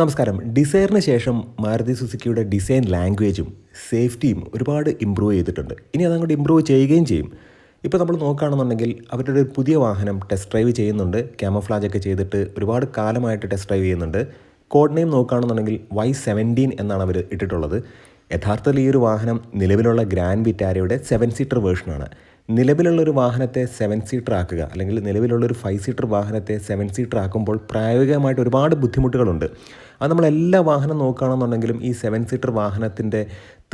നമസ്കാരം. ഡിസൈറിന് ശേഷം മാരുതി സുസുക്കിയുടെ ഡിസൈൻ ലാംഗ്വേജും സേഫ്റ്റിയും ഒരുപാട് ഇമ്പ്രൂവ് ചെയ്തിട്ടുണ്ട്. ഇനി അതങ്ങോട്ട് ഇമ്പ്രൂവ് ചെയ്യുകയും ചെയ്യും. ഇപ്പോൾ നമ്മൾ നോക്കുകയാണെന്നുണ്ടെങ്കിൽ അവരുടെ ഒരു പുതിയ വാഹനം ടെസ്റ്റ് ഡ്രൈവ് ചെയ്യുന്നുണ്ട്. ക്യാമഫ്ലാജ് ഒക്കെ ചെയ്തിട്ട് ഒരുപാട് കാലമായിട്ട് ടെസ്റ്റ് ഡ്രൈവ് ചെയ്യുന്നുണ്ട്. കോഡ് നെയിം നോക്കുകയാണെന്നുണ്ടെങ്കിൽ വൈ സെവന്റീൻ എന്നാണ് അവർ ഇട്ടിട്ടുള്ളത്. യഥാർത്ഥത്തിൽ ഈ ഒരു വാഹനം നിലവിലുള്ള ഗ്രാൻഡ് വിറ്റാരയുടെ സെവൻ സീറ്റർ വേർഷനാണ്. നിലവിലുള്ള ഒരു വാഹനത്തെ സെവൻ സീറ്റർ ആക്കുക അല്ലെങ്കിൽ നിലവിലുള്ളൊരു ഫൈവ് സീറ്റർ വാഹനത്തെ സെവൻ സീറ്റർ ആക്കുമ്പോൾ പ്രായോഗികമായിട്ട് ഒരുപാട് ബുദ്ധിമുട്ടുകളുണ്ട്. അത് നമ്മൾ എല്ലാ വാഹനം നോക്കുകയാണെന്നുണ്ടെങ്കിലും ഈ സെവൻ സീറ്റർ വാഹനത്തിന്റെ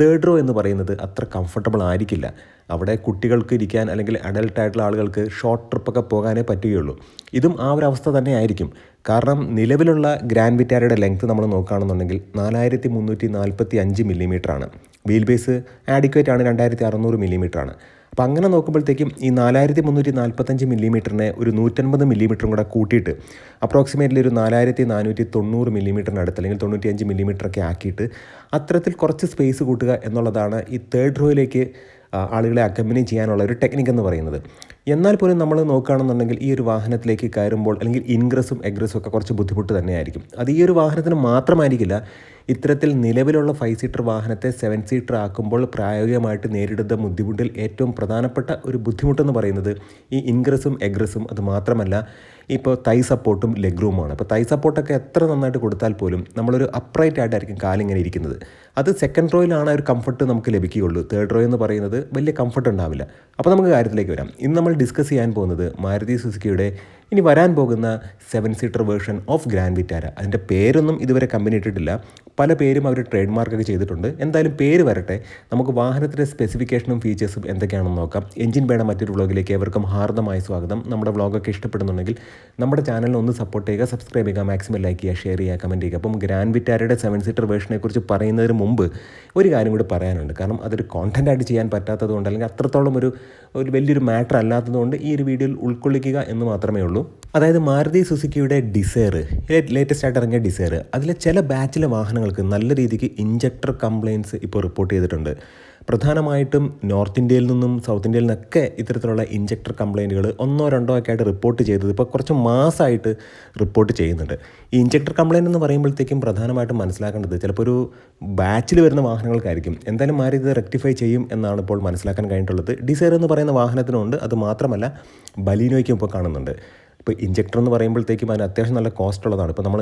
തേർഡ് റോ എന്ന് പറയുന്നത് അത്ര കംഫർട്ടബിൾ ആയിരിക്കില്ല. അവിടെ കുട്ടികൾക്ക് ഇരിക്കാൻ അല്ലെങ്കിൽ അഡൽട്ട് ആയിട്ടുള്ള ആളുകൾക്ക് ഷോർട്ട് ട്രിപ്പൊക്കെ പോകാനേ പറ്റുകയുള്ളൂ. ഇതും ആ ഒരു അവസ്ഥ തന്നെ ആയിരിക്കും. കാരണം നിലവിലുള്ള ഗ്രാൻഡ് വിറ്റാരയുടെ ലെങ്ത് നമ്മൾ നോക്കുകയാണെന്നുണ്ടെങ്കിൽ നാലായിരത്തി മുന്നൂറ്റി നാൽപ്പത്തി അഞ്ച് മില്ലിമീറ്ററാണ് വീൽ ബേസ് ആഡിക്വേറ്റ് ആണ് രണ്ടായിരത്തി അറുന്നൂറ് മില്ലിമീറ്ററാണ് അപ്പോൾ അങ്ങനെ നോക്കുമ്പോഴത്തേക്കും ഈ നാലായിരത്തി മുന്നൂറ്റി നാൽപ്പത്തഞ്ച് മില്ലിമീറ്ററിനെ ഒരു നൂറ്റൻപത് മില്ലിമീറ്ററും കൂടെ കൂട്ടിയിട്ട് അപ്രോക്സിമേറ്റ്ലി ഒരു നാലായിരത്തി നാനൂറ്റി തൊണ്ണൂറ് മില്ലിമീറ്ററിനടുത്ത് അല്ലെങ്കിൽ തൊണ്ണൂറ്റിയഞ്ച് മില്ലിമീറ്ററൊക്കെ ആക്കിയിട്ട് അത്തരത്തിൽ കുറച്ച് സ്പേസ് കൂട്ടുക എന്നുള്ളതാണ് ഈ തേർഡ് റോയിലേക്ക് ആളുകളെ അക്കമ്പനി ചെയ്യാനുള്ള ഒരു ടെക്നിക്ക് എന്ന് പറയുന്നത്. എന്നാൽ പോലും നമ്മൾ നോക്കുകയാണെന്നുണ്ടെങ്കിൽ ഈ ഒരു വാഹനത്തിലേക്ക് കയറുമ്പോൾ അല്ലെങ്കിൽ ഇൻഗ്രസും എഗ്രസും ഒക്കെ കുറച്ച് ബുദ്ധിമുട്ട് തന്നെയായിരിക്കും. അത് ഈ ഒരു വാഹനത്തിന് മാത്രമായിരിക്കില്ല. ഇത്തരത്തിൽ നിലവിലുള്ള ഫൈവ് സീറ്റർ വാഹനത്തെ സെവൻ സീറ്റർ ആക്കുമ്പോൾ പ്രായോഗികമായിട്ട് നേരിടുന്ന ബുദ്ധിമുട്ടിൽ ഏറ്റവും പ്രധാനപ്പെട്ട ഒരു ബുദ്ധിമുട്ടെന്ന് പറയുന്നത് ഈ ഇൻഗ്രസും എഗ്രസും അത് മാത്രമല്ല ഇപ്പോൾ തൈ സപ്പോർട്ടും ലെഗ് റൂമാണ് അപ്പോൾ തൈ സപ്പോർട്ടൊക്കെ എത്ര നന്നായിട്ട് കൊടുത്താൽ പോലും നമ്മളൊരു അപ്രൈറ്റ് ആയിട്ടായിരിക്കും കാലിങ്ങനെ ഇരിക്കുന്നത്. അത് സെക്കൻഡ് റോയിലാണ് ഒരു കംഫർട്ട് നമുക്ക് ലഭിക്കുകയുള്ളൂ. തേർഡ് റോ എന്ന് പറയുന്നത് വലിയ കംഫർട്ട് ഉണ്ടാവില്ല. അപ്പോൾ നമുക്ക് കാര്യത്തിലേക്ക് വരാം. ഇന്ന് നമ്മൾ ഡിസ്കസ് ചെയ്യാൻ പോകുന്നത് മാരുതി സുസുക്കിയുടെ ഇനി വരാൻ പോകുന്ന seven seater version of Grand Vitara അതിന്റെ പേരൊന്നും ഇതുവരെ കമ്പനി ഇട്ടിട്ടില്ല. പല പേരും അവർ ട്രേഡ് മാർക്കൊക്കെ ചെയ്തിട്ടുണ്ട്. എന്തായാലും പേര് വരട്ടെ. നമുക്ക് വാഹനത്തിന്റെ സ്പെസിഫിക്കേഷനും ഫീച്ചേഴ്സും എന്തൊക്കെയാണെന്ന് നോക്കാം. എഞ്ചിൻ വേണ മറ്റൊരു വ്ളോഗിലേക്ക് ഏവർക്കും ഹാർദമായ സ്വാഗതം. നമ്മുടെ വ്ളോഗൊക്കെ ഇഷ്ടപ്പെടുന്നുണ്ടെങ്കിൽ നമ്മുടെ ചാനലിനെ ഒന്ന് സപ്പോർട്ട് ചെയ്യുക സബ്സ്ക്രൈബ് ചെയ്യുക മാക്സിമം ലൈക്ക് ചെയ്യുക ഷെയർ ചെയ്യുക കമന്റ് ചെയ്യുക. അപ്പം ഗ്രാൻഡ് വിറ്റാരയുടെ സെവൻ സീറ്റർ വേർഷനെ കുറിച്ച് പറയുന്നതിന് മുമ്പ് ഒരു കാര്യം കൂടി പറയാനുണ്ട്. കാരണം അതൊരു കോണ്ടന്റ് ആയിട്ട് ചെയ്യാൻ പറ്റാത്തത് കൊണ്ട് അല്ലെങ്കിൽ അത്രത്തോളം ഒരു ഒരു വലിയൊരു മാറ്റർ അല്ലാത്തതുകൊണ്ട് ഈ ഒരു വീഡിയോയിൽ ഉൾക്കൊള്ളിക്കുക എന്ന് മാത്രമേ ഉള്ളൂ. അതായത് മാരുതി സുസുക്കിയുടെ ഡിസയർ ലേറ്റസ്റ്റ് ആയിട്ട് ഇറങ്ങിയ ഡിസയർ അതിലെ ചില ബാച്ചിലെ വാഹനങ്ങൾക്ക് നല്ല രീതിക്ക് ഇഞ്ചക്ടർ കംപ്ലയിൻസ് ഇപ്പോൾ റിപ്പോർട്ട് ചെയ്തിട്ടുണ്ട്. പ്രധാനമായിട്ടും നോർത്ത് ഇന്ത്യയിൽ നിന്നും സൗത്ത് ഇന്ത്യയിൽ നിന്നൊക്കെ ഇത്തരത്തിലുള്ള ഇഞ്ചക്ടർ കംപ്ലയിന്റുകൾ ഒന്നോ രണ്ടോ ഒക്കെ ആയിട്ട് റിപ്പോർട്ട് ചെയ്തത് ഇപ്പോൾ കുറച്ച് മാസമായിട്ട് റിപ്പോർട്ട് ചെയ്യുന്നുണ്ട്. ഈ ഇഞ്ചക്ടർ കംപ്ലയിന്റ് എന്ന് പറയുമ്പോഴത്തേക്കും പ്രധാനമായിട്ടും മനസ്സിലാക്കേണ്ടത് ചിലപ്പോൾ ഒരു ബാച്ചിൽ വരുന്ന വാഹനങ്ങൾക്കായിരിക്കും. എന്തായാലും മാറി ഇത് റെക്ടിഫൈ ചെയ്യും എന്നാണ് ഇപ്പോൾ മനസ്സിലാക്കാൻ കഴിഞ്ഞിട്ടുള്ളത്. ഡിസൈർ എന്ന് പറയുന്ന വാഹനത്തിനുണ്ട്. അത് മാത്രമല്ല ബലീനോയ്ക്കും ഇപ്പോൾ കാണുന്നുണ്ട്. ഇപ്പോൾ ഇഞ്ചക്ടർ എന്ന് പറയുമ്പോഴത്തേക്കും അതിന് അത്യാവശ്യം നല്ല കോസ്റ്റ് ഉള്ളതാണ്. ഇപ്പോൾ നമ്മൾ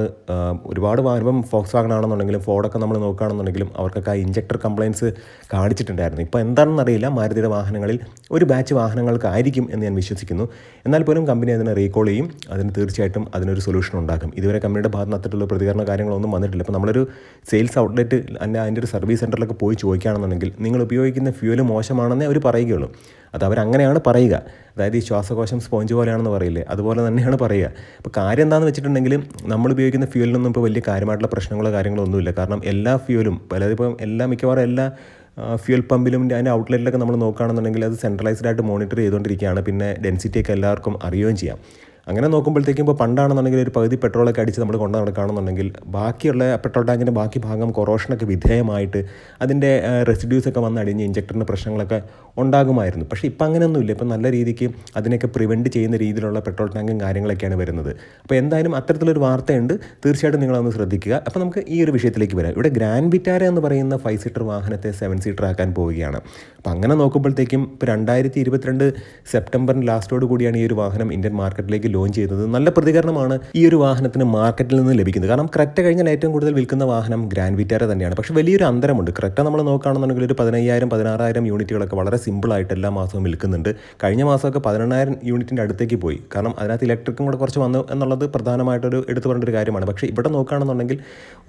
ഒരുപാട് വാഹനം ഫോക്സ് വാഗൺ ആണെന്നുണ്ടെങ്കിലും ഫോർഡൊക്കെ നമ്മൾ നോക്കുകയാണെന്നുണ്ടെങ്കിലും അവർക്കൊക്കെ ആ ഇഞ്ചക്ടർ കംപ്ലയിൻസ് കാണിച്ചിട്ടുണ്ടായിരുന്നു. ഇപ്പോൾ എന്താണെന്ന് അറിയില്ല. മാരുതിയുടെ വാഹനങ്ങളിൽ ഒരു ബാച്ച് വാഹനങ്ങൾക്കായിരിക്കും എന്ന് ഞാൻ വിശ്വസിക്കുന്നു. എന്നാൽ പോലും കമ്പനി അതിനെ റീകോൾ ചെയ്യും. അതിന് തീർച്ചയായിട്ടും അതിനൊരു സൊല്യൂഷൻ ഉണ്ടാക്കും. ഇതുവരെ കമ്പനിയുടെ ഭാഗത്ത് നിന്ന് അത്തരത്തിലുള്ള പ്രതികരണ കാര്യങ്ങളൊന്നും വന്നിട്ടില്ല. ഇപ്പോൾ നമ്മളൊരു സെയിൽസ് ഔട്ട്ലെറ്റ് അതിന്റെ അതിന്റെ ഒരു സർവീസ് സെന്ററിലൊക്കെ പോയി ചോദിക്കുകയാണെന്നുണ്ടെങ്കിൽ നിങ്ങൾ ഉപയോഗിക്കുന്ന ഫ്യൂൽ മോശമാണെന്നേ അവർ പറയുകയുള്ളൂ. അത് അവരങ്ങനെയാണ് പറയുക. അതായത് ഈ ശ്വാസകോശം സ്പോഞ്ച് പോലെയാണെന്ന് പറയില്ലേ? അതുപോലെ തന്നെയാണ് പറയുക. അപ്പോൾ കാര്യം എന്താണെന്ന് വെച്ചിട്ടുണ്ടെങ്കിൽ നമ്മൾ ഉപയോഗിക്കുന്ന ഫ്യൂലിനൊന്നും ഇപ്പോൾ വലിയ കാര്യമായിട്ടുള്ള പ്രശ്നങ്ങളോ കാര്യങ്ങളോ ഒന്നുമില്ല. കാരണം എല്ലാ ഫ്യൂലും പലതിപ്പം എല്ലാ മിക്കവാറും എല്ലാ ഫ്യൂൽ പമ്പിലും അതിന്റെ ഔട്ട്ലെറ്റിലൊക്കെ നമ്മൾ നോക്കുകയാണെന്നുണ്ടെങ്കിൽ അത് സെൻട്രലൈസ്ഡ് ആയിട്ട് മോണിറ്റർ ചെയ്തുകൊണ്ടിരിക്കുകയാണ്. പിന്നെ ഡെൻസിറ്റിയൊക്കെ എല്ലാവർക്കും അറിയുകയും ചെയ്യാം. അങ്ങനെ നോക്കുമ്പോഴത്തേക്കും ഇപ്പോൾ പണ്ടാണെന്നുണ്ടെങ്കിൽ ഒരു പകുതി പെട്രോളൊക്കെ അടിച്ച് നമ്മൾ കൊണ്ടു നടക്കുകയാണെന്നുണ്ടെങ്കിൽ ബാക്കിയുള്ള പെട്രോൾ ടാങ്കിന്റെ ബാക്കി ഭാഗം കൊറോഷനൊക്കെ വിധേയമായിട്ട് അതിന്റെ റെസിഡ്യൂസ് ഒക്കെ വന്ന് അടിഞ്ഞ് ഇഞ്ചക്ടറിന്റെ പ്രശ്നങ്ങളൊക്കെ ഉണ്ടാകുമായിരുന്നു. പക്ഷേ ഇപ്പം അങ്ങനെയൊന്നുമില്ല. ഇപ്പം നല്ല രീതിക്ക് അതിനൊക്കെ പ്രിവെന്റ് ചെയ്യുന്ന രീതിയിലുള്ള പെട്രോൾ ടാങ്കും കാര്യങ്ങളൊക്കെയാണ് വരുന്നത്. അപ്പോൾ എന്തായാലും അത്തരത്തിലൊരു വാർത്തയുണ്ട്. തീർച്ചയായിട്ടും നിങ്ങളൊന്ന് ശ്രദ്ധിക്കുക. അപ്പോൾ നമുക്ക് ഈ ഒരു വിഷയത്തിലേക്ക് വരാം. ഇവിടെ ഗ്രാൻഡ് വിറ്റാര എന്ന് പറയുന്ന ഫൈവ് സീറ്റർ വാഹനത്തെ സെവൻ സീറ്റർ ആക്കാൻ പോവുകയാണ്. അപ്പോൾ അങ്ങനെ നോക്കുമ്പോഴത്തേക്കും ഇപ്പോൾ രണ്ടായിരത്തി ഇരുപത്തിരണ്ട് സെപ്റ്റംബറിന് ലാസ്റ്റോട് കൂടിയാണ് ഈ ഒരു വാഹനം ഇന്ത്യൻ മാർക്കറ്റിലേക്ക് ലോഞ്ച് ചെയ്തത് നല്ല പ്രതികരണമാണ് ഈ ഒരു വാഹനത്തിന് മാർക്കറ്റിൽ നിന്ന് ലഭിക്കുന്നത്. കാരണം ക്രെറ്റ കഴിഞ്ഞാൽ ഏറ്റവും കൂടുതൽ വിൽക്കുന്ന വാഹനം ഗ്രാൻഡ് വിറ്റാര തന്നെയാണ്. പക്ഷേ വലിയൊരു അന്തരമുണ്ട്. ക്രെറ്റ നമ്മൾ നോക്കുകയാണെന്നുണ്ടെങ്കിൽ ഒരു പതിനയ്യായിരം പതിനാറായിരം യൂണിറ്റുകളൊക്കെ വളരെ സിമ്പിളായിട്ട് എല്ലാ മാസവും വിൽക്കുന്നുണ്ട്. കഴിഞ്ഞ മാസമൊക്കെ പതിനെണ്ണായിരം യൂണിറ്റിന്റെ അടുത്തേക്ക് പോയി. കാരണം അതിനകത്ത് ഇലക്ട്രിക്കും കൂടെ കുറച്ച് വന്നു എന്നുള്ളത് പ്രധാനമായിട്ടൊരു എടുത്തു പറയേണ്ട ഒരു കാര്യമാണ്. പക്ഷേ ഇവിടെ നോക്കുകയാണെന്നുണ്ടെങ്കിൽ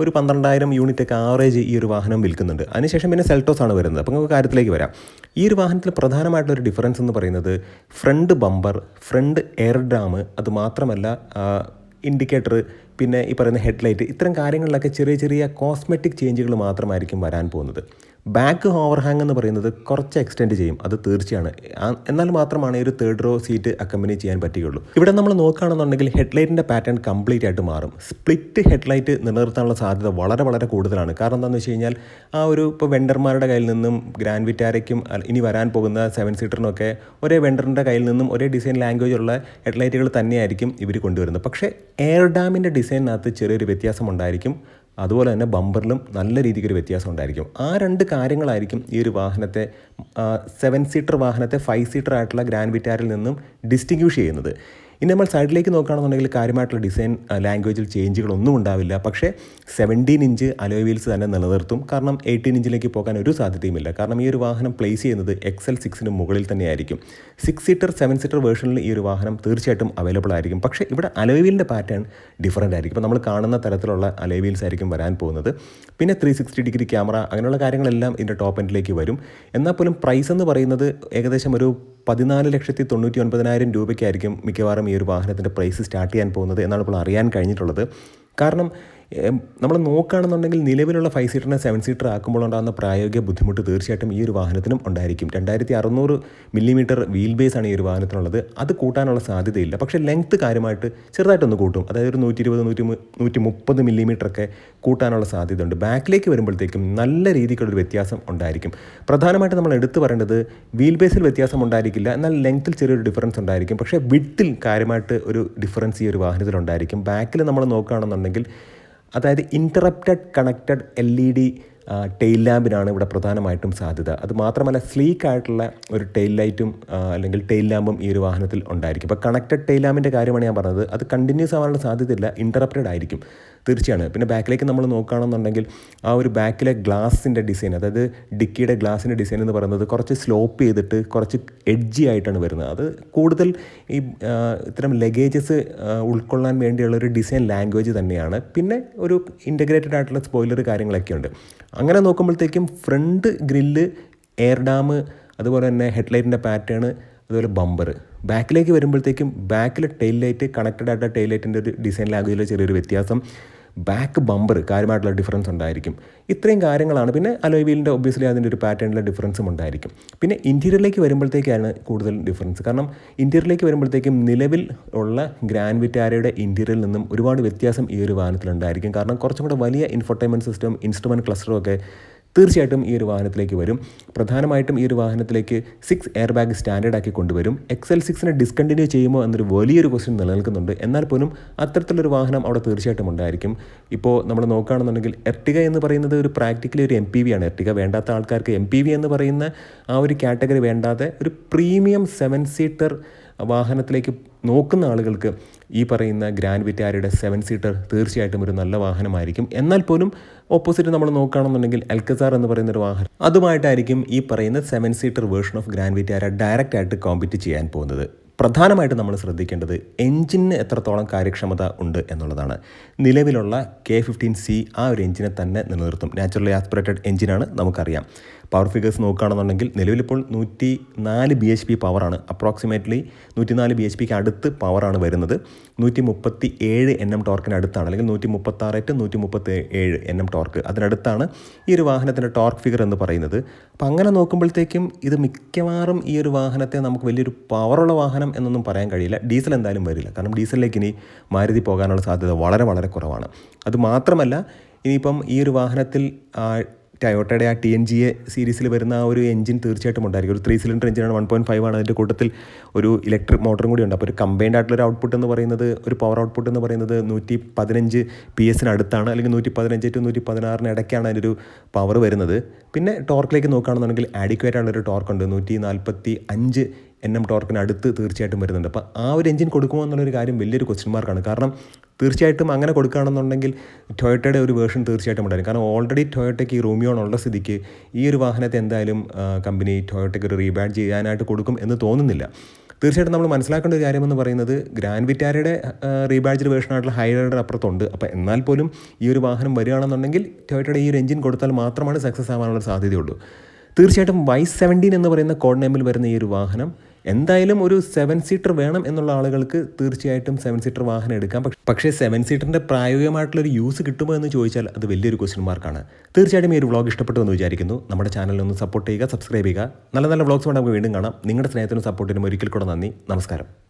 ഒരു പന്ത്രണ്ടായിരം യൂണിറ്റൊക്കെ ആവറേജ് ഈ ഒരു വാഹനം വിൽക്കുന്നുണ്ട്. അതിനുശേഷം പിന്നെ സെൽട്ടോസ് ആണ് വരുന്നത്. അപ്പോൾ നമുക്ക് കാര്യത്തിലേക്ക് വരാം. ഈ ഒരു വാഹനത്തിൽ പ്രധാനമായിട്ടുള്ള ഒരു ഡിഫറൻസ് എന്ന് പറയുന്നത് front bumper front air dam അത് മാത്രമല്ല ഇൻഡിക്കേറ്റർ പിന്നെ ഈ പറയുന്ന ഹെഡ്ലൈറ്റ് ഇത്തരം കാര്യങ്ങളിലൊക്കെ ചെറിയ ചെറിയ കോസ്മെറ്റിക് ചേഞ്ചുകൾ മാത്രമായിരിക്കും വരാൻ പോകുന്നത്. ബാക്ക് ഓവർ ഹാങ് എന്ന് പറയുന്നത് കുറച്ച് എക്സ്റ്റെൻഡ് ചെയ്യും. അത് തീർച്ചയാണ്. എന്നാൽ മാത്രമാണ് ഒരു തേർഡ് റോ സീറ്റ് അക്കമ്പനി ചെയ്യാൻ പറ്റുകയുള്ളൂ. ഇവിടെ നമ്മൾ നോക്കുകയാണെന്നുണ്ടെങ്കിൽ ഹെഡ്ലൈറ്റിന്റെ പാറ്റേൺ കംപ്ലീറ്റ് ആയിട്ട് മാറും. സ്പ്ലിറ്റ് ഹെഡ്ലൈറ്റ് നിലനിർത്താനുള്ള സാധ്യത വളരെ വളരെ കൂടുതലാണ്. കാരണം എന്താണെന്ന് വെച്ച് കഴിഞ്ഞാൽ ആ ഒരു ഇപ്പോൾ വെണ്ടർമാരുടെ കയ്യിൽ നിന്നും ഗ്രാൻഡ് വിറ്റാരയ്ക്കും ഇനി വരാൻ പോകുന്ന സെവൻ സീറ്ററിനൊക്കെ ഒരേ വെണ്ടറിന്റെ കയ്യിൽ നിന്നും ഒരേ ഡിസൈൻ ലാംഗ്വേജ് ഉള്ള ഹെഡ്ലൈറ്റുകൾ തന്നെയായിരിക്കും ഇവർ കൊണ്ടുവരുന്നത്. പക്ഷേ എയർ ഡാമിന്റെ ഡിസൈനിനകത്ത് ചെറിയൊരു വ്യത്യാസം ഉണ്ടായിരിക്കും. അതുപോലെ തന്നെ ബമ്പറിലും നല്ല രീതിക്ക് ഒരു വ്യത്യാസം ഉണ്ടായിരിക്കും. ആ രണ്ട് കാര്യങ്ങളായിരിക്കും ഈ ഒരു വാഹനത്തെ സെവൻ സീറ്റർ വാഹനത്തെ ഫൈവ് സീറ്റർ ആയിട്ടുള്ള ഗ്രാൻഡ് വിറ്റാരിൽ നിന്നും ഡിസ്റ്റിങ്വിഷ് ചെയ്യുന്നത്. ഇനി നമ്മൾ സൈഡിലേക്ക് നോക്കുകയാണെന്നുണ്ടെങ്കിൽ കാര്യമായിട്ടുള്ള ഡിസൈൻ ലാംഗ്വേജിൽ ചേഞ്ചുകളൊന്നും ഉണ്ടാവില്ല. പക്ഷേ സെവന്റീൻ ഇഞ്ച് അലോയ് വീൽസ് തന്നെ നിലനിർത്തും. കാരണം എയ്റ്റീൻ ഇഞ്ചിലേക്ക് പോകാൻ ഒരു സാധ്യതയുമില്ല. കാരണം ഈ ഒരു വാഹനം പ്ലേസ് ചെയ്യുന്നത് എക്സൽ സിക്സിന് മുകളിൽ തന്നെയായിരിക്കും. സിക്സ് സീറ്റർ സെവൻ സീറ്റർ വേർഷനിൽ ഈ ഒരു വാഹനം തീർച്ചയായിട്ടും അവൈലബിൾ ആയിരിക്കും. പക്ഷേ ഇവിടെ അലോയ് വീലിന്റെ പാറ്റേൺ ഡിഫറന്റ് ആയിരിക്കും. ഇപ്പോൾ നമ്മൾ കാണുന്ന തരത്തിലുള്ള അലോയ് വീൽസ് ആയിരിക്കും വരാൻ പോകുന്നത്. പിന്നെ ത്രീ സിക്സ്റ്റി ഡിഗ്രി ക്യാമറ അങ്ങനെയുള്ള കാര്യങ്ങളെല്ലാം ഇതിന്റെ ടോപ്പ് എൻഡിലേക്ക് വരും. എന്നാൽ പോലും പ്രൈസ് എന്ന് പറയുന്നത് ഏകദേശം ഒരു പതിനാല് ലക്ഷത്തി തൊണ്ണൂറ്റി ഒൻപതിനായിരം രൂപയ്ക്കായിരിക്കും മിക്കവാറും ഈ ഒരു വാഹനത്തിന്റെ പ്രൈസ് സ്റ്റാർട്ട് ചെയ്യാൻ പോകുന്നത് എന്നാണ് ഇപ്പോൾ അറിയാൻ കഴിഞ്ഞിട്ടുള്ളത്. കാരണം നമ്മൾ നോക്കുകയാണെന്നുണ്ടെങ്കിൽ നിലവിലുള്ള ഫൈവ് സീറ്ററിനെ സെവൻ സീറ്റർ ആക്കുമ്പോൾ ഉണ്ടാകുന്ന പ്രായോഗിക ബുദ്ധിമുട്ട് തീർച്ചയായിട്ടും ഈ ഒരു വാഹനത്തിനും ഉണ്ടായിരിക്കും. രണ്ടായിരത്തി അറുന്നൂറ് മില്ലിമീറ്റർ വീൽ ബേസ് ആണ് ഈ ഒരു വാഹനത്തിനുള്ളത്. അത് കൂട്ടാനുള്ള സാധ്യതയില്ല. പക്ഷേ ലെങ്ത്ത് കാര്യമായിട്ട് ചെറുതായിട്ടൊന്ന് കൂട്ടും. അതായത് ഒരു നൂറ്റി ഇരുപത് നൂറ്റി നൂറ്റി മുപ്പത് മില്ലിമീറ്റർ ഒക്കെ കൂട്ടാനുള്ള സാധ്യതയുണ്ട്. ബാക്കിലേക്ക് വരുമ്പോഴത്തേക്കും നല്ല രീതിക്കുള്ളൊരു വ്യത്യാസം ഉണ്ടായിരിക്കും. പ്രധാനമായിട്ട് നമ്മൾ എടുത്തു പറയേണ്ടത് വീൽ ബേസിൽ വ്യത്യാസം ഉണ്ടായിരിക്കില്ല. എന്നാൽ ലെങ്ത്തിൽ ചെറിയൊരു ഡിഫറൻസ് ഉണ്ടായിരിക്കും. പക്ഷേ വിട്ടിൽ കാര്യമായിട്ട് ഒരു ഡിഫറൻസ് ഈ ഒരു വാഹനത്തിൽ ഉണ്ടായിരിക്കും ബാക്കിൽ നമ്മൾ നോക്കുകയാണെന്നുണ്ടെങ്കിൽ അതായത് interrupted connected L E D tail ലാമ്പിനാണ് ഇവിടെ പ്രധാനമായിട്ടും സാധ്യത. അത് മാത്രമല്ല സ്ലീക്ക് ആയിട്ടുള്ള ഒരു ടെയിൽ ലൈറ്റും അല്ലെങ്കിൽ ടെയിൽ ലാമ്പും ഈ ഒരു വാഹനത്തിൽ ഉണ്ടായിരിക്കും. ഇപ്പോൾ കണക്റ്റഡ് ടെയിൽ ലാമ്പിന്റെ കാര്യമാണ് ഞാൻ പറഞ്ഞത്. അത് കണ്ടിന്യൂസ് ആവാനുള്ള സാധ്യതയില്ല ഇന്ററപ്റ്റഡ് ആയിരിക്കും. തീർച്ചയാണ്. പിന്നെ ബാക്കിലേക്ക് നമ്മൾ നോക്കുകയാണെന്നുണ്ടെങ്കിൽ ആ ഒരു ബാക്കിലെ ഗ്ലാസിന്റെ ഡിസൈൻ അതായത് ഡിക്കിയുടെ ഗ്ലാസിന്റെ ഡിസൈൻ എന്ന് പറയുന്നത് കുറച്ച് സ്ലോപ്പ് ചെയ്തിട്ട് കുറച്ച് എഡ്ജി ആയിട്ടാണ് വരുന്നത്. അത് കൂടുതൽ ഈ ഇത്തരം ലഗേജസ് ഉൾക്കൊള്ളാൻ വേണ്ടിയുള്ള ഒരു ഡിസൈൻ ലാംഗ്വേജ് തന്നെയാണ്. പിന്നെ ഒരു ഇന്റഗ്രേറ്റഡ് ആയിട്ടുള്ള സ്പോയിലർ കാര്യങ്ങളൊക്കെ ഉണ്ട്. അങ്ങനെ നോക്കുമ്പോഴത്തേക്കും ഫ്രണ്ട് ഗ്രില്ല് എയർ ഡാം അതുപോലെ തന്നെ ഹെഡ്ലൈറ്റിന്റെ പാറ്റേൺ അതുപോലെ ബമ്പർ. ബാക്കിലേക്ക് വരുമ്പോഴത്തേക്കും ബാക്കിലെ ടെയിൽ ലൈറ്റ് കണക്റ്റഡ് ആയിട്ടുള്ള ടെയിൽ ലൈറ്റിന്റെ ഒരു ഡിസൈൻ ലാംഗ്വേജിലെ ചെറിയൊരു വ്യത്യാസം. ബാക്ക് ബമ്പർ കാര്യമായിട്ടുള്ള ഡിഫറൻസ് ഉണ്ടായിരിക്കും. ഇത്രയും കാര്യങ്ങളാണ്. പിന്നെ അലോയ് വീലിന്റെ ഒബ്വിയസ്ലി അതിന്റെ ഒരു പാറ്റേണിലെ ഡിഫറൻസും ഉണ്ടായിരിക്കും. പിന്നെ ഇന്റീരിയറിലേക്ക് വരുമ്പോഴത്തേക്കാണ് കൂടുതൽ ഡിഫറൻസ് കാരണം ഇന്റീരിയറിലേക്ക് വരുമ്പോഴത്തേക്കും നിലവിൽ ഉള്ള ഗ്രാൻഡ് വിറ്റാരയുടെ ഇന്റീരിയറിൽ നിന്നും ഒരുപാട് വ്യത്യാസം ഈ ഒരു വാഹനത്തിലുണ്ടായിരിക്കും. കാരണം കുറച്ചും കൂടെ വലിയ ഇൻഫർടൈൻമെന്റ് സിസ്റ്റം ഇൻസ്ട്രുമെന്റ് ക്ലസ്റ്ററും ഒക്കെ തീർച്ചയായിട്ടും ഈ ഒരു വാഹനത്തിലേക്ക് വരും. പ്രധാനമായിട്ടും ഈ ഒരു വാഹനത്തിലേക്ക് സിക്സ് എയർ ബാഗ് സ്റ്റാൻഡേർഡ് ആക്കി കൊണ്ടുവരും. എൽ സിക്സിനെ ഡിസ്കണ്ടിന്യൂ ചെയ്യുമോ എന്നൊരു വലിയൊരു ക്വസ്റ്റ്യൻ നിലനിൽക്കുന്നുണ്ട്. എന്നാൽ പോലും അത്തരത്തിലൊരു വാഹനം അവിടെ തീർച്ചയായിട്ടും ഉണ്ടായിരിക്കും. ഇപ്പോൾ നമ്മൾ നോക്കുകയാണെന്നുണ്ടെങ്കിൽ എർട്ടിക എന്ന് പറയുന്നത് ഒരു പ്രാക്ടിക്കലി ഒരു എം പി വി ആണ്. എർട്ടിക വേണ്ടാത്ത ആൾക്കാർക്ക് എം പി വി എന്ന് പറയുന്ന ആ ഒരു കാറ്റഗറി വേണ്ടാതെ ഒരു പ്രീമിയം സെവൻ സീറ്റർ വാഹനത്തിലേക്ക് നോക്കുന്ന ആളുകൾക്ക് ഈ പറയുന്ന ഗ്രാൻഡ് വിറ്റാരിയുടെ സെവൻ സീറ്റർ തീർച്ചയായിട്ടും ഒരു നല്ല വാഹനമായിരിക്കും. എന്നാൽ പോലും ഓപ്പോസിറ്റ് നമ്മൾ നോക്കുകയാണെന്നുണ്ടെങ്കിൽ എൽക്കസാർ എന്ന് പറയുന്ന ഒരു വാഹനം അതുമായിട്ടായിരിക്കും ഈ പറയുന്ന seven seater version of Grand Vitara direct ആയിട്ട് കോമ്പറ്റ് ചെയ്യാൻ പോകുന്നത്. പ്രധാനമായിട്ട് നമ്മൾ ശ്രദ്ധിക്കേണ്ടത് എഞ്ചിന് എത്രത്തോളം കാര്യക്ഷമത ഉണ്ട് എന്നുള്ളതാണ്. നിലവിലുള്ള കെ ഫിഫ്റ്റീൻ സി ആ ഒരു എഞ്ചിനെ തന്നെ നിലനിർത്തും. നാച്ചുറലി ആസ്പിറേറ്റഡ് എഞ്ചിനാണ് നമുക്കറിയാം. പവർ ഫിഗേഴ്സ് നോക്കുകയാണെന്നുണ്ടെങ്കിൽ നിലവിലിപ്പോൾ നൂറ്റി നാല് ബി എച്ച് പി പവറാണ് അപ്രോക്സിമേറ്റ്ലി നൂറ്റി നാല് ബി എച്ച് പിക്ക് അടുത്ത് പവറാണ് വരുന്നത്. നൂറ്റി മുപ്പത്തി ഏഴ് എൻ എം ടോർക്കിന് അടുത്താണ്. അല്ലെങ്കിൽ നൂറ്റി മുപ്പത്താറ് ടു നൂറ്റി മുപ്പത്തി ഏഴ് എൻ എം ടോർക്ക് അതിനടുത്താണ് ഈ ഒരു വാഹനത്തിന്റെ ടോർക്ക് ഫിഗർ എന്ന് പറയുന്നത്. അപ്പം അങ്ങനെ നോക്കുമ്പോഴത്തേക്കും ഇത് മിക്കവാറും ഈ ഒരു വാഹനത്തെ നമുക്ക് വലിയൊരു പവറുള്ള വാഹനം എന്നൊന്നും പറയാൻ കഴിയില്ല. ഡീസൽ എന്തായാലും വരില്ല. കാരണം ഡീസലിലേക്ക് ഇനി മാരുതി പോകാനുള്ള സാധ്യത വളരെ വളരെ കുറവാണ്. അത് മാത്രമല്ല ഇനിയിപ്പം ഈ ഒരു വാഹനത്തിൽ ടയോട്ടയുടെ ആ ടി എൻ ജി എ സീരീസിൽ വരുന്ന ആ ഒരു എഞ്ചിൻ തീർച്ചയായിട്ടും ഉണ്ടായിരിക്കും. ഒരു ത്രീ സിലിണ്ടർ എഞ്ചിനാണ് വൺ പോയിന്റ് ഫൈവ് ആണ്. അതിന്റെ കൂട്ടത്തിൽ ഒരു ഇലക്ട്രിക് മോട്ടറും കൂടി ഉണ്ട്. അപ്പോൾ ഒരു കമ്പൈൻഡ് ആയിട്ടുള്ള ഒരു ഔട്ട്പുട്ട് എന്ന് പറയുന്നത് ഒരു പവർ ഔട്ട്പുട്ട് എന്ന് പറയുന്നത് നൂറ്റി പതിനഞ്ച് പി എസിന് അടുത്താണ് അല്ലെങ്കിൽ നൂറ്റി പതിനഞ്ച് ടു നൂറ്റി പതിനാറിന് ഇടയ്ക്കാണ് അതിന്റെ ഒരു പവർ വരുന്നത്. പിന്നെ ടോർക്കിലേക്ക് നോക്കുകയാണെന്നുണ്ടെങ്കിൽ ആഡിക്വേറ്റ് ആയിട്ടുള്ള ഒരു ടോർക്ക് ഉണ്ട്. നൂറ്റി നാൽപ്പത്തി അഞ്ച് എൻ എം ടോർക്കിന് അടുത്ത് തീർച്ചയായിട്ടും വരുന്നുണ്ട്. അപ്പോൾ ആ ഒരു എഞ്ചിൻ കൊടുക്കുമോ എന്നുള്ളൊരു കാര്യം വലിയൊരു ക്വസ്റ്റ്യൻ മാർക്കാണ് കാരണം തീർച്ചയായിട്ടും അങ്ങനെ കൊടുക്കുകയാണെന്നുണ്ടെങ്കിൽ ടൊയോട്ടയുടെ ഒരു വേർഷൻ തീർച്ചയായിട്ടും ഉണ്ടായിരുന്നു. കാരണം ഓൾറെഡി ടൊയോട്ടയ്ക്ക് ഈ റൂമിയോൺ ഉള്ള സ്ഥിതിക്ക് ഈ ഒരു വാഹനത്തെ എന്തായാലും കമ്പനി ടൊയോട്ടയ്ക്ക് ഒരു റീബാഡ് ചെയ്യാനായിട്ട് കൊടുക്കും എന്ന് തോന്നുന്നില്ല. തീർച്ചയായിട്ടും നമ്മൾ മനസ്സിലാക്കേണ്ട ഒരു കാര്യമെന്ന് പറയുന്നത് ഗ്രാൻഡ് വിറ്റാരയുടെ റീബാഡ്ജഡ് വേർഷനായിട്ടുള്ള ഹൈറൈഡർ അപ്പുറത്തുണ്ട്. അപ്പോൾ എന്നാൽ പോലും ഈ ഒരു വാഹനം വരികയാണെന്നുണ്ടെങ്കിൽ ടൊയോട്ടയുടെ ഈ ഒരു എഞ്ചിൻ കൊടുത്താൽ മാത്രമാണ് സക്സസ് ആവാനുള്ള സാധ്യതയുള്ളൂ. തീർച്ചയായിട്ടും വൈ സെവന്റീൻ എന്ന് പറയുന്ന കോഡ് നെയിമിൽ വരുന്ന ഈ ഒരു വാഹനം എന്തായാലും ഒരു സെവൻ സീറ്റർ വേണം എന്നുള്ള ആളുകൾക്ക് തീർച്ചയായിട്ടും സെവൻ സീറ്റർ വാഹനം എടുക്കാം. പക്ഷേ സെവൻ സീറ്ററിന്റെ പ്രായോഗികമായിട്ടുള്ള ഒരു യൂസ് കിട്ടുമോ എന്ന് ചോദിച്ചാൽ അത് വലിയൊരു ക്വസ്റ്റ്യൻ മാർക്കാണ് തീർച്ചയായിട്ടും ഈ ഒരു വ്ളോഗ് ഇഷ്ടപ്പെട്ടു എന്ന് വിചാരിക്കുന്നു. നമ്മുടെ ചാനലിൽ ഒന്ന് സപ്പോർട്ട് ചെയ്യുക സബ്സ്ക്രൈബ് ചെയ്യുക. നല്ല നല്ല വ്ളോഗ്സ് നമുക്ക് വീണ്ടും കാണാം. നിങ്ങളുടെ സ്നേഹത്തിനും സപ്പോർട്ടിനും ഒരിക്കൽ കൂടെ നന്ദി. നമസ്കാരം.